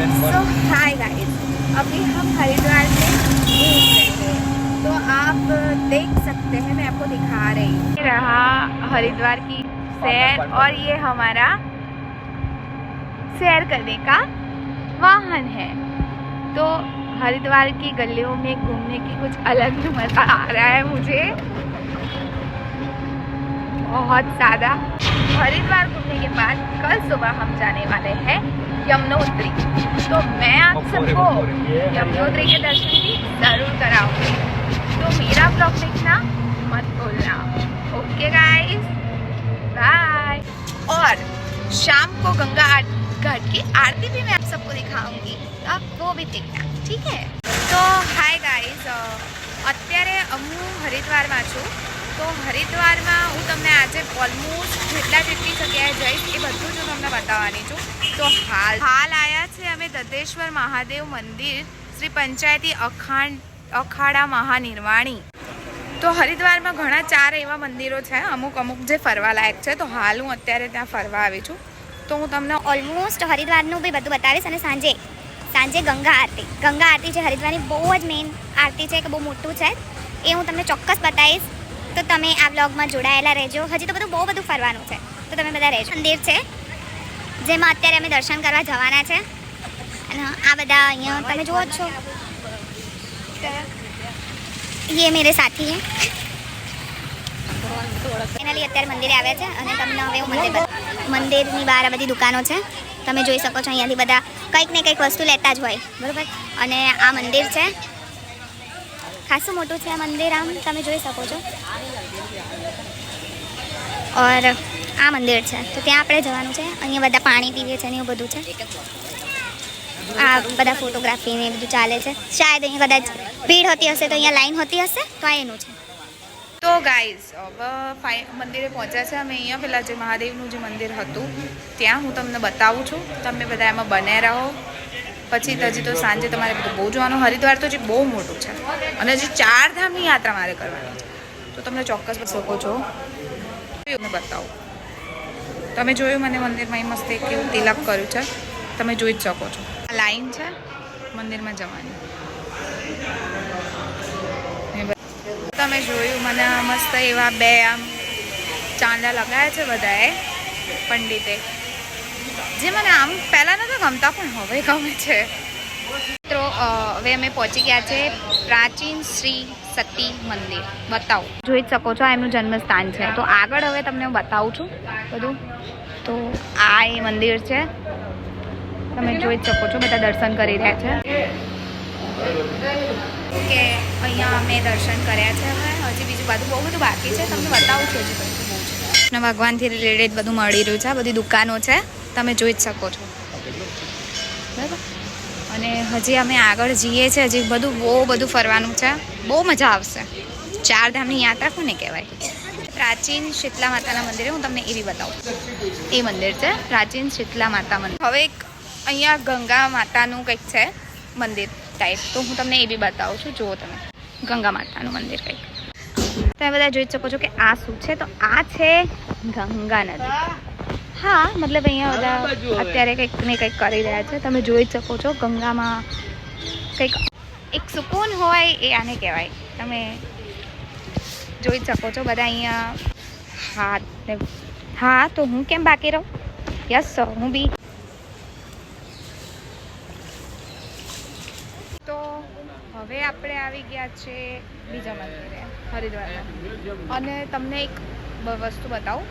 सो hi guys अभी हम हरिद्वार में घूम रहे हैं। तो आप देख सकते हैं, मैं आपको दिखा रही हूँ। रहा हरिद्वार की सैर और ये हमारा सैर करने का वाहन है। तो हरिद्वार की गलियों में घूमने की कुछ अलग मज़ा आ रहा है मुझे। बहुत ज़्यादा। हरिद्वार घूमने के बाद कल सुबह हम जाने वाले हैं यमुनोत्री। तो मैं आप सबको यमुनोत्री के दर्शन भी जरूर कराऊंगी तो मेरा ब्लॉग देखना मत भूलना ओके गाइस बाय और शाम को गंगा आर- घाट की आरती भी मैं आप सबको दिखाऊंगी तो आप वो भी देखना ठीक है તો હાય ગાઈઝ અત્યારે હું હરિદ્વારમાં છું તો હરિદ્વારમાં હું તમને આજે ઓલમોસ્ટ જેટલા જેટલી જગ્યાએ જઈશ એ બધું જ હું તમને બતાવવાની છું તો હાલ હાલ આવ્યા છે અમે દત્તેશ્વર મહાદેવ મંદિર, શ્રી પંચાયતી અખાંડ અખાડા મહાનિર્વાણી. તો હરિદ્વારમાં ઘણા ચાર એવા મંદિરો છે, અમુક અમુક જે ફરવા લાયક છે. તો હાલ હું અત્યારે ત્યાં ફરવા આવી છું. તો હું તમને ઓલમોસ્ટ હરિદ્વારનું બી બધું બતાવીશ અને સાંજે સાંજે ગંગા આરતી ગંગા આરતી છે હરિદ્વારની બહુ જ મેઇન આરતી છે કે બહુ મોટું છે. એ હું તમને ચોક્કસ બતાવીશ. તો તમે આ બ્લોગમાં જોડાયેલા રહેજો. હજી તો બધું બહુ બધું ફરવાનું છે. તો તમે બધા રહેજો. મંદિર છે. જેમાં અત્યારે અમે દર્શન કરવા જવાના છે. અને આ બધા અહીંયા તમે જુઓ છો. એ મેરે સાથી હે. ફાઇનલી અત્યારે મંદિરે આવ્યા છે અને તમને હવે હું મંદિર મંદિરની બહાર આ બધી દુકાનો છે. તમે જોઈ શકો છો અહીંયાથી બધા કંઈક ને કંઈક વસ્તુ લેતા જ હોય. બરાબર? અને આ મંદિર છે. ખાસું મોટું છે આ મંદિર આમ, તમે જોઈ શકો છો. ઓર આ મંદિર છે. તો ત્યાં આપણે જવાનું છે. અહીંયા બધા પાણી પીવે છે ને એવું બધું છે. આ બધા ફોટોગ્રાફી ને બધું ચાલે છે. શાયદ અહીંયા કદાચ ભીડ હોતી હશે તો અહીંયા લાઈન હોતી હશે તો આ એનું છે. તો ગાઈઝ હવે મંદિરે પહોંચ્યા છે. અમે અહીંયા પેલા જે મહાદેવનું જે મંદિર હતું, ત્યાં હું તમને બતાવું છું. તમે બધા એમાં બને રહો. પછી હજી તો સાંજે તમારે બધું બહુ જોવાનું. હરિદ્વાર તો જે બહુ મોટું છે. અને હજી ચાર ધામની યાત્રા મારે કરવાની છે. તો તમને ચોક્કસ શકો છો. તમને બતાવું. તમે જોયું મને મંદિરમાં એ મસ્ત એક એવું તિલક કર્યું છે. તમે જોઈ જ શકો છો. લાઈન છે મંદિરમાં જવાની. તમે જોયું મને મસ્ત એવા બે આમ ચાંદા લગાવ્યા છે બધાએ પંડિતે. જે મને આમ પહેલાં નહોતા ગમતા, પણ હવે ગમે છે. મિત્રો હવે અમે પહોંચી ગયા છે પ્રાચીન શ્રી સતી મંદિર. બતાવો. જોઈ જ શકો છો, આ એમનું જન્મસ્થાન છે. તો આગળ હવે તમને હું બતાવું છું બધું. તો આ એ મંદિર છે. તમે જોઈ જ શકો છો, બધા દર્શન કરી રહ્યા છે. કે અહીંયા અમે દર્શન કર્યા છે હવે. હજી બીજું બધું બહુ બધું બાકી છે. તમને બતાવું છું હજી બધું કૃષ્ણ ભગવાનથી રિલેટેડ બધું મળી રહ્યું છે. બધી દુકાનો છે. તમે જોઈ જ શકો છો. બરાબર? અને હજી અમે આગળ જઈએ છીએ, હજી બધું બહુ બધું ફરવાનું છે. બહુ મજા આવશે. ચાર ધામની યાત્રા કોને કહેવાય? પ્રાચીન શીતલા માતાના મંદિરે હું તમને એ બી બતાવું. એ મંદિર છે, પ્રાચીન શીતલા માતા મંદિર. હવે એક અહીંયા ગંગા માતાનું કંઈક છે, મંદિર ટાઈપ તો હું તમને એ બી બતાવું છું, જુઓ તમે. ગંગા માતાનું મંદિર કંઈક. તમે બધા જોઈ શકો છો કે આ શું છે? તો આ છે ગંગા નદી. હા મતલબ અહીંયા બધા અત્યારે કંઈક ને કંઈક કરી રહ્યા છે. તમે જોઈ જ શકો છો ગંગામાં કંઈક એક સુકૂન હોય એ આને કહેવાય. તમે જોઈ શકો છો બધા અહીંયા હા ને હા તો હું કેમ બાકી રહું? યસ હું બી. તો હવે આપણે આવી ગયા છે બીજા મંદિરે હરિદ્વારમાં. અને તમને એક વસ્તુ બતાવું.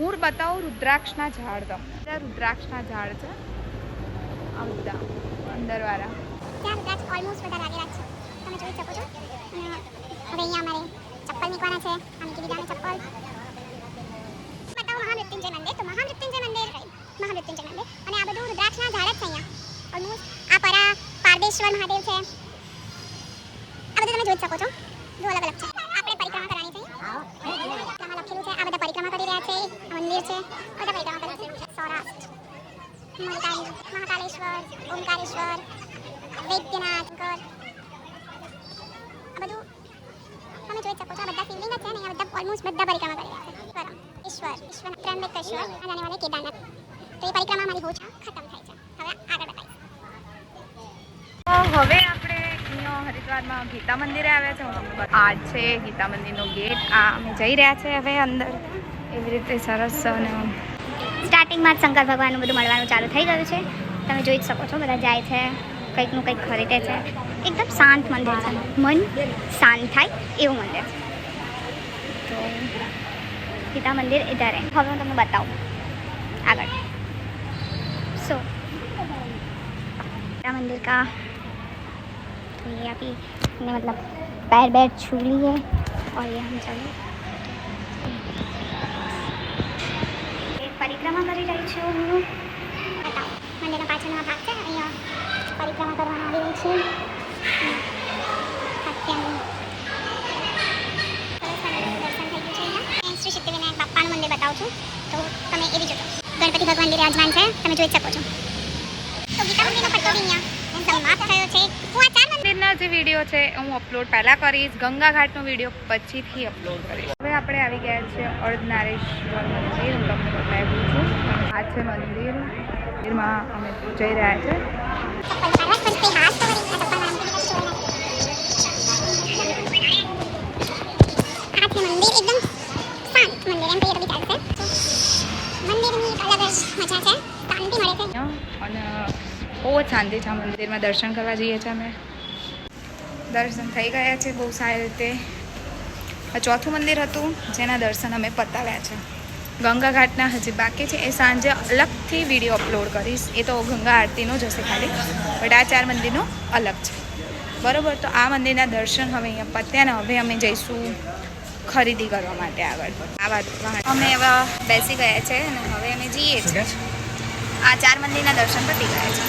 હું બતાવું રુદ્રાક્ષના ઝાડ તો. બધા રુદ્રાક્ષના ઝાડ છે. આ બધા અંદરવાળા. ત્યાં રુદ્રાક્ષ ઓલમોસ્ટ બધા લાગેલા છે. તમે જોઈ શકો છો. અને હવે અહીંયા અમારે ચપ્પલ છે. આ મૂકી દીધા અમે ચપ્પલ. બતાવો મહામૃત્યુંજય મંદિર. તો મહામૃત્યુંજય મંદિર. મહામૃત્યુંજય મંદિર. અને આ બધું રુદ્રાક્ષના ઝાડ જ છે આ પરા પારદેશ્વર મહાદેવ છે. આ બધું તમે જોઈ શકો છો. અલગ અલગ શંકર ઓમકારેશ્વર વૈદ્યનાથ શંકર આ બધું તમે જોઈ શકો છો. આ બધા શિવલિંગ જ છે ને અહીંયા બધા ઓલમોસ્ટ બધા પરિક્રમા કરી રહ્યા છે. ઈશ્વર ઈશ્વર ત્રંબકેશ્વર અને મને કેદારનાથ. તો એ પરિક્રમા મારી બહુ ખતમ થાય છે. હવે આગળ બતાવીશ. હવે આપણે હરિદ્વારમાં ગીતા મંદિરે આવ્યા છે. આ છે ગીતા મંદિરનો ગેટ. આ અમે જઈ રહ્યા છે હવે અંદર. એવી રીતે સરસ અને સ્ટાર્ટિંગમાં જ શંકર ભગવાનનું બધું મળવાનું ચાલુ થઈ ગયું છે. તમે જોઈ જ શકો છો બધા જાય છે કંઈકનું કંઈક ખરીદે છે એકદમ શાંત મંદિર છે મન શાંત થાય એવું મંદિર છે તો ગીતા મંદિર ઇધર હે હવે હું તમને બતાવું આગળ સો गीता मंदिर का तो ये अभी हमने मतलब पैर बैर छू लिए और ये हम चले એક પરિક્રમા કરી રહી છું બતાવો મંદિરનો પાછળનો ભાગ છે. અહીંયા પરિક્રમા કરવામાં આવી રહી છે. સિદ્ધિવિનાયક બાપાનું મંદિર બતાવું છું. તો તમે એ બી જોજો. ગણપતિ ભગવાન બિરાજમાન છે. તમે જોઈ શકો છો. તો ગીતા મંદિરનો પટ્ટો અહીંયા. સમાપ્ત થયો છે. હું આ ચાર મંદિરના જે વીડિયો છે હું અપલોડ પહેલાં કરીશ ગંગા ઘાટનો વીડિયો પછીથી અપલોડ કરીશ. હવે આપણે આવી ગયા છે અર્ધનારેશ્વર મંદિર હું તમને બતાવી દઉં છું. આ છે મંદિર. મંદિરમાં અમે જઈ રહ્યા છે. ચપ્પલ મારવા જ પડશે હાથ તો વળી આ ચપ્પલ મારવા માટે સ્ટોર આ છે મંદિર એકદમ શાંત મંદિર એમ કહીએ તો બી ચાલશે. મંદિરની એક અલગ જ મજા છે. શાંતિ મળે છે. અને બહુ જ શાંતિ છે મંદિરમાં દર્શન કરવા જઈએ છીએ અમે. દર્શન થઈ ગયા છે બહુ સારી રીતે. આ ચોથું મંદિર હતું જેના દર્શન અમે પતાવ્યા છે. ગંગા ઘાટના હજી બાકી છે એ સાંજે અલગથી વીડિયો અપલોડ કરીશ. એ તો ગંગા આરતીનો જ હશે ખાલી બટ આ ચાર મંદિરનો અલગ છે. બરોબર તો આ મંદિરના દર્શન હવે અહીંયા પત્યા ને હવે અમે જઈશું ખરીદી કરવા માટે આગળ. આ વાત અમે હવે બેસી ગયા છે અને હવે અમે જઈએ છીએ. આ ચાર મંદિરના દર્શન પતી ગયા છે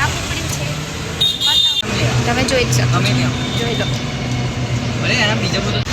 આ ઉપડ્યું છે બતાવો. તમે જોઈ જ શકો જોઈ લો. ભલે એના બીજા બધું